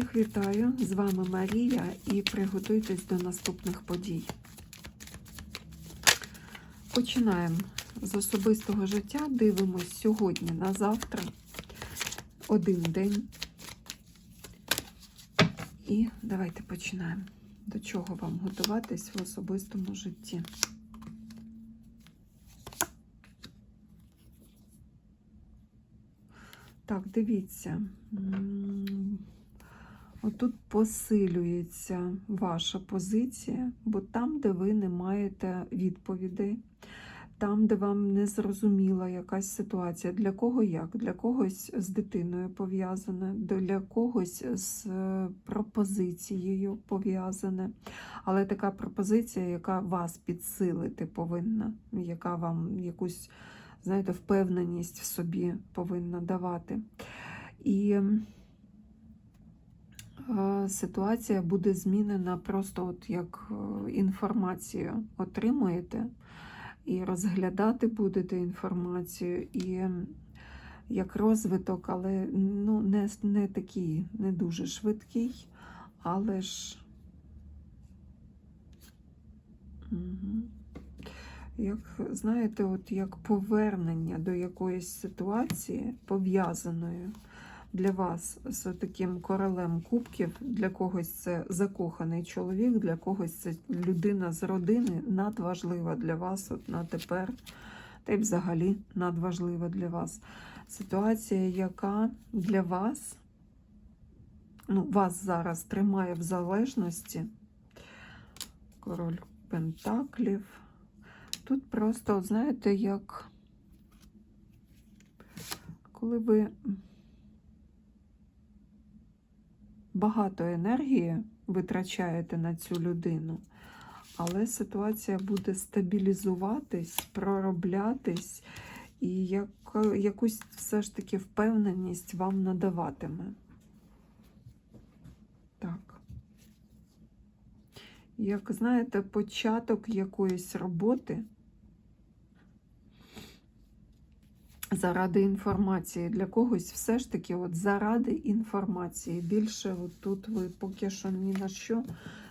Всіх вітаю! З вами Марія і приготуйтесь до наступних подій. Починаємо з особистого життя. Дивимось сьогодні на завтра. Один день. І давайте починаємо. До чого вам готуватись в особистому житті. Так, дивіться. Отут посилюється ваша позиція, бо там, де ви не маєте відповідей, там, де вам не зрозуміла якась ситуація, для кого як, для когось з дитиною пов'язане, для когось з пропозицією пов'язане. Але така пропозиція, яка вас підсилити повинна, яка вам якусь, знаєте, впевненість в собі повинна давати. І ситуація буде змінена просто от як е, інформацію отримуєте і розглядати будете інформацію, і як розвиток, але ну, не, не такий, не дуже швидкий, але ж. Як знаєте, от як повернення до якоїсь ситуації пов'язаної для вас з таким королем кубків, для когось це закоханий чоловік, для когось це людина з родини надважлива для вас от на тепер, та й взагалі надважлива для вас. Ситуація, яка для вас, ну, вас зараз тримає в залежності. Король Пентаклів. Тут просто, знаєте, як коли ви багато енергії витрачаєте на цю людину, але ситуація буде стабілізуватись, пророблятись, і як, якусь все ж таки впевненість вам надаватиме. Так. Як знаєте, початок якоїсь роботи заради інформації. Для когось все ж таки от заради інформації. Більше от тут ви поки що ні на що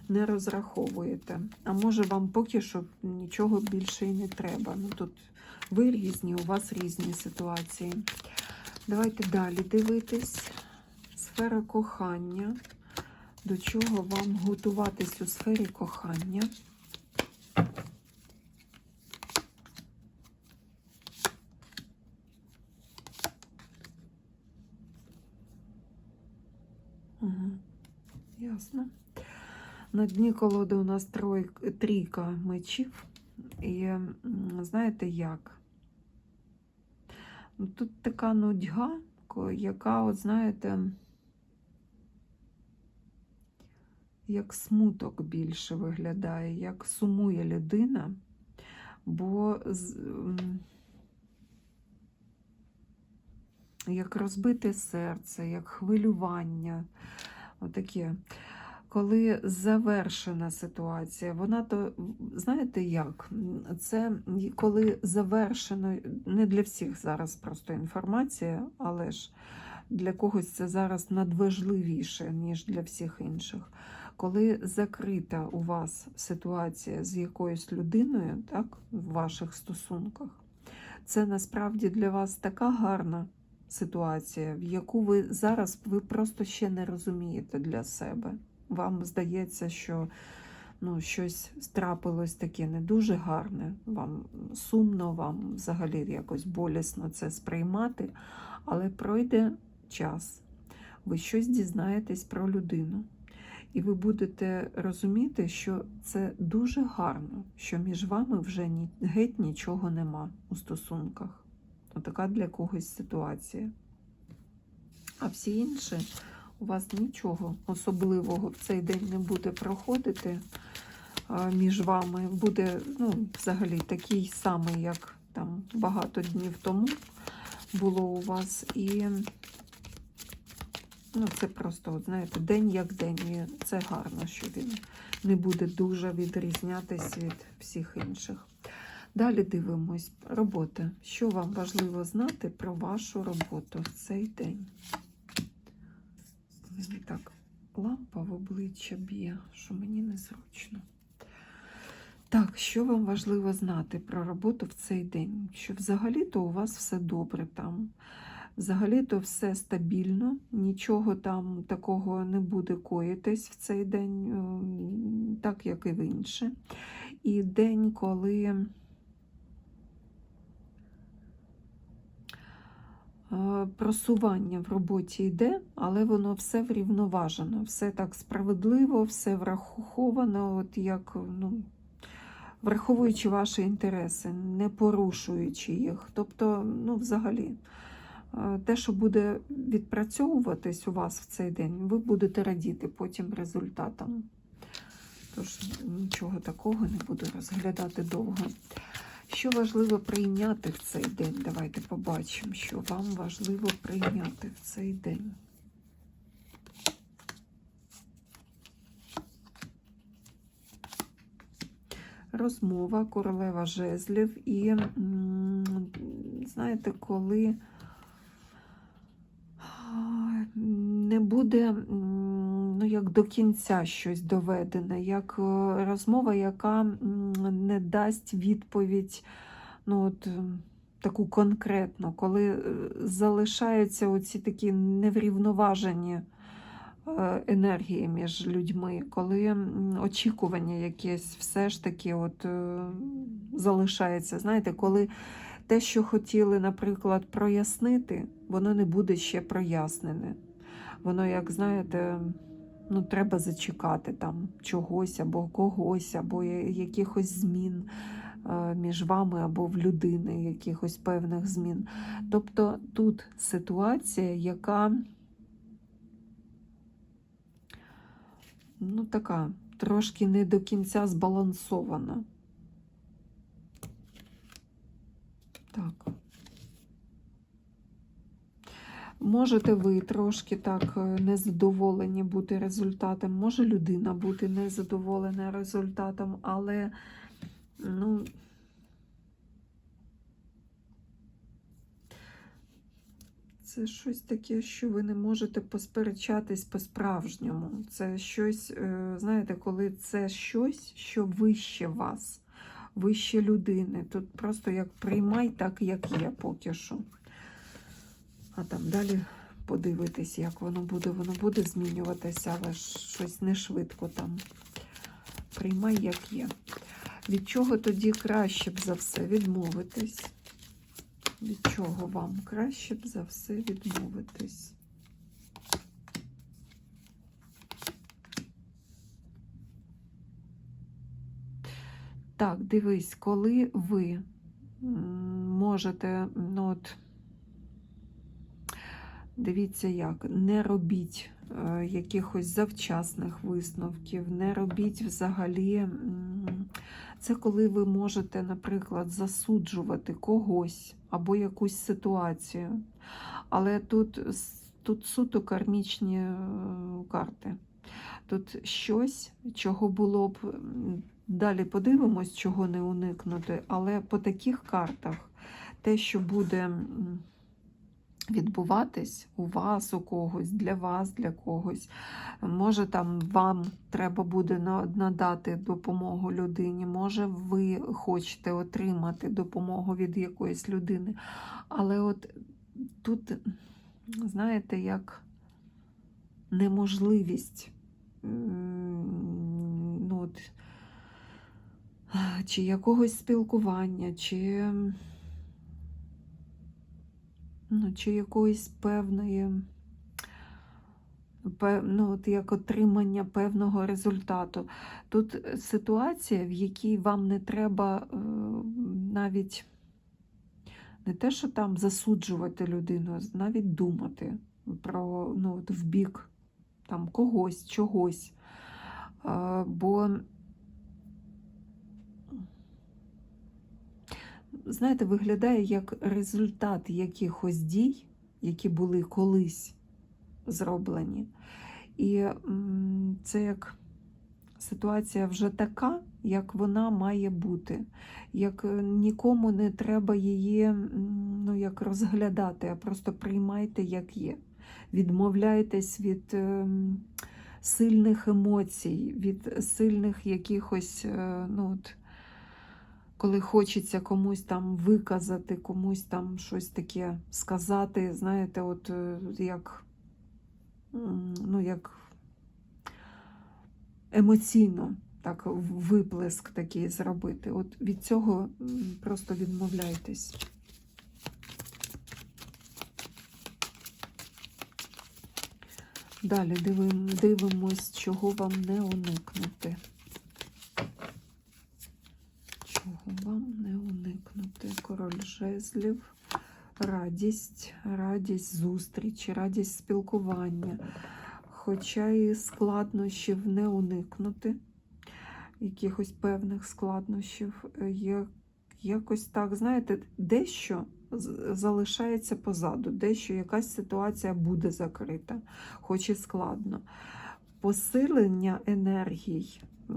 не розраховуєте. А може вам поки що нічого більше і не треба. Ну тут ви різні, у вас різні ситуації. Давайте далі дивитись. Сфера кохання. До чого вам готуватись у сфері кохання? Угу. Ясно. На дні колоди у нас трой, трійка мечів. І знаєте як? Ну, Тут така нудьга, яка, от знаєте, як смуток більше виглядає, як сумує людина, бо як розбите серце, як хвилювання. Отаке. Коли завершена ситуація, вона то, знаєте як? Це коли завершено, не для всіх зараз просто інформація, але ж для когось це зараз надважливіше, ніж для всіх інших. Коли закрита у вас ситуація з якоюсь людиною, так, в ваших стосунках, це насправді для вас така гарна ситуація, в яку ви зараз ви просто ще не розумієте для себе. Вам здається, що ну, щось трапилось таке не дуже гарне, вам сумно, вам взагалі якось болісно це сприймати, але пройде час, ви щось дізнаєтесь про людину. І ви будете розуміти, що це дуже гарно, що між вами вже ні, геть нічого нема у стосунках. Отака для когось ситуація. А всі інші у вас нічого особливого в цей день не буде проходити між вами. Буде ну, взагалі такий самий, як там багато днів тому було у вас. І ну, це просто, от, знаєте, день як день. І це гарно, що він не буде дуже відрізнятись від всіх інших. Далі дивимось робота. Що вам важливо знати про вашу роботу в цей день? Лампа в обличчя б'є, що мені незручно. Так, що вам важливо знати про роботу в цей день? Що взагалі-то у вас все добре там. Взагалі-то все стабільно, нічого там такого не буде коїтись в цей день, ем, так як і в інші. І день, коли просування в роботі йде, але воно все врівноважено, все так справедливо, все враховано, от як, ну, враховуючи ваші інтереси, не порушуючи їх. Тобто, ну, взагалі. Е, Те, що буде відпрацьовуватись у вас в цей день, ви будете радіти потім результатам. Тож нічого такого не буду розглядати довго. Що важливо прийняти в цей день? Давайте побачимо, що вам важливо прийняти в цей день. Розмова, королева жезлів, і знаєте, коли не буде ну, як до кінця щось доведене, як е, розмова, яка не дасть відповідь ну, от, таку конкретну, коли е, залишаються оці такі неврівноважені е, енергії між людьми, коли очікування якесь все ж таки от, залишається. Знаєте, коли те, що хотіли, наприклад, прояснити, воно не буде ще прояснене. Воно, як знаєте, ну, треба зачекати там чогось або когось, або якихось змін е, між вами або в людини, якихось певних змін. Тобто тут ситуація, яка ну, така трошки не до кінця збалансована. Так. Можете ви трошки так е, незадоволені бути результатом, може людина бути незадоволена результатом, але ну, це щось таке, що ви не можете посперечатись по-справжньому. Це щось, е, знаєте, коли це щось, що вище вас, вище людини. Тут просто як приймай так, як є поки що. А там далі подивитись, як воно буде. Воно буде змінюватися, але щось не швидко там. Приймай, як є. Від чого тоді краще б за все відмовитись? Від чого вам краще б за все відмовитись? Так, дивись, коли ви можете, ну от, дивіться як, не робіть е, якихось завчасних висновків, не робіть взагалі. Це коли ви можете, наприклад, засуджувати когось або якусь ситуацію. Але тут, тут суто кармічні е, карти. Тут щось, чого було б. Далі подивимось, чого не уникнути, але по таких картах те, що буде відбуватись у вас, у когось, для вас, для когось, може там вам треба буде надати допомогу людині, може ви хочете отримати допомогу від якоїсь людини. Але от тут, знаєте, як неможливість. Ну, от, чи якогось спілкування, чи, ну, чи якоїсь певної, пев- ну, от як отримання певного результату. Тут ситуація, в якій вам не треба е, навіть не те, що там засуджувати людину, а навіть думати про ну, от в бік там, когось, чогось. Е, Бо знаєте, виглядає як результат якихось дій, які були колись зроблені. І це як ситуація вже така, як вона має бути. Як е, нікому не треба її ну, як розглядати, а просто приймайте, як є. Відмовляйтесь від ем, сильних емоцій, від сильних якихось, е, ну от, коли хочеться комусь там виказати, комусь там щось таке сказати, знаєте, от е, як, ну, як емоційно так виплеск такий зробити. От від цього просто відмовляйтесь. Далі дивимось, чого вам не уникнути. Чого вам не уникнути? Король жезлів, радість, радість зустрічі, радість спілкування. Хоча і складнощів не уникнути, якихось певних складнощів, е, є якось так, знаєте, дещо залишається позаду, дещо якась ситуація буде закрита, хоч і складно. Посилення енергій е,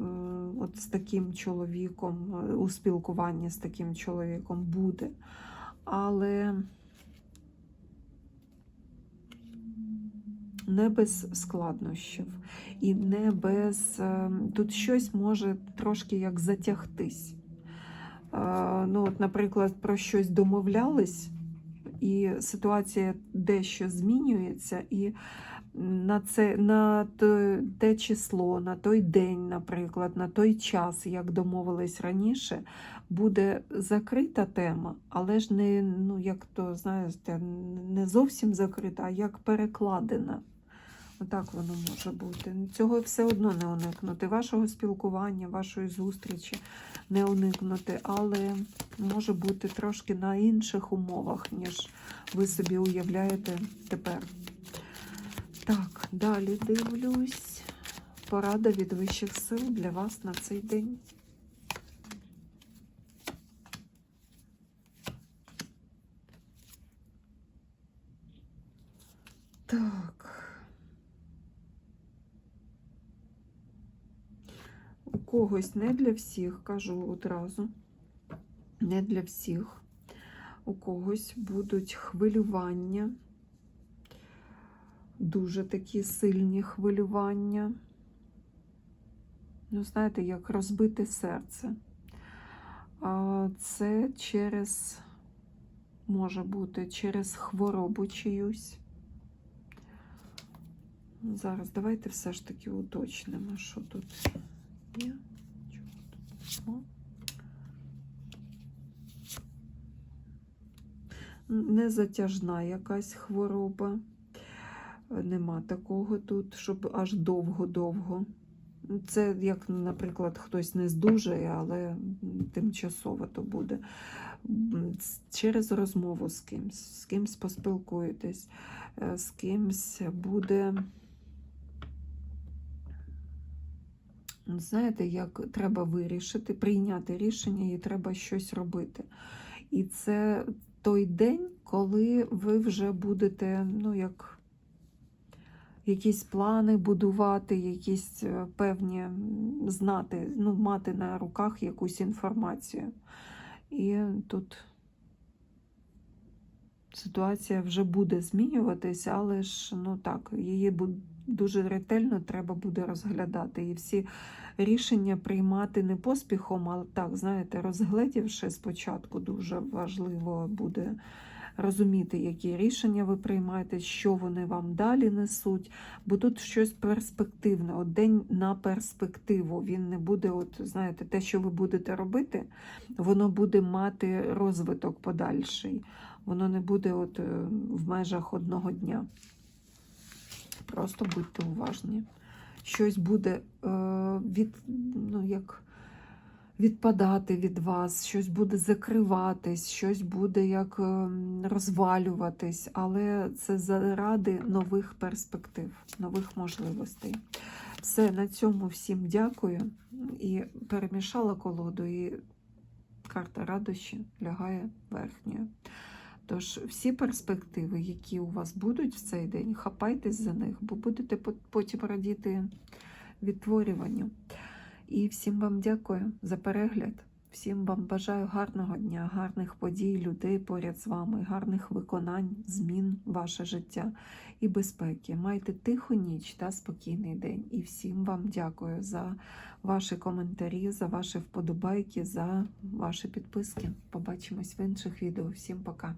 от з таким чоловіком, е, у спілкуванні з таким чоловіком буде. Але не без складнощів і не без. е, Тут щось може трошки як затягтись. Е, Ну, от, наприклад, про щось домовлялись, і ситуація дещо змінюється, і на це на те, число, на той день, наприклад, на той час, як домовились раніше, буде закрита тема, але ж не, ну, як то, знаєте, не зовсім закрита, а як перекладена. Отак воно може бути. Цього все одно не уникнути. Вашого спілкування, вашої зустрічі не уникнути, але може бути трошки на інших умовах, ніж ви собі уявляєте тепер. Так, далі дивлюсь. Порада від вищих сил для вас на цей день. Так. У когось не для всіх, кажу одразу. Не для всіх. У когось будуть хвилювання, дуже такі сильні хвилювання. Ну, знаєте, як розбите серце. Це через, може бути, через хворобу чиюсь. Зараз давайте все ж таки уточнимо, що тут є. Чого тут? Незатяжна якась хвороба. Нема такого тут, щоб аж довго-довго. Це як, наприклад, хтось не здужає, але тимчасово то буде. Через розмову з кимсь, з кимсь поспілкуєтесь, е, з кимсь буде. Знаєте, як треба вирішити, прийняти рішення і треба щось робити. І це той день, коли ви вже будете, ну, як якісь плани будувати, якісь е, певні знати, ну, мати на руках якусь інформацію. І тут ситуація вже буде змінюватися, але ж ну так, її дуже ретельно треба буде розглядати. І всі рішення приймати не поспіхом, а так, знаєте, розгледівши спочатку, дуже важливо буде розуміти, які рішення ви приймаєте, що вони вам далі несуть. Бо тут щось перспективне, от день на перспективу. Він не буде, от знаєте, те, що ви будете робити, воно буде мати розвиток подальший. Воно не буде от е, в межах одного дня. Просто будьте уважні. Щось буде е, від, ну, як відпадати від вас, щось буде закриватись, щось буде як ем, розвалюватись, але це заради нових перспектив, нових можливостей. Все, на цьому всім дякую. І перемішала колоду, і карта радощі лягає верхньою. Тож всі перспективи, які у вас будуть в цей день, хапайтесь за них, бо будете потім радіти відтворюванню. І всім вам дякую за перегляд. Всім вам бажаю гарного дня, гарних подій, людей поряд з вами, гарних виконань, змін ваше життя і безпеки. Майте тиху ніч та спокійний день. І всім вам дякую за ваші коментарі, за ваші вподобайки, за ваші підписки. Побачимось в інших відео. Всім пока.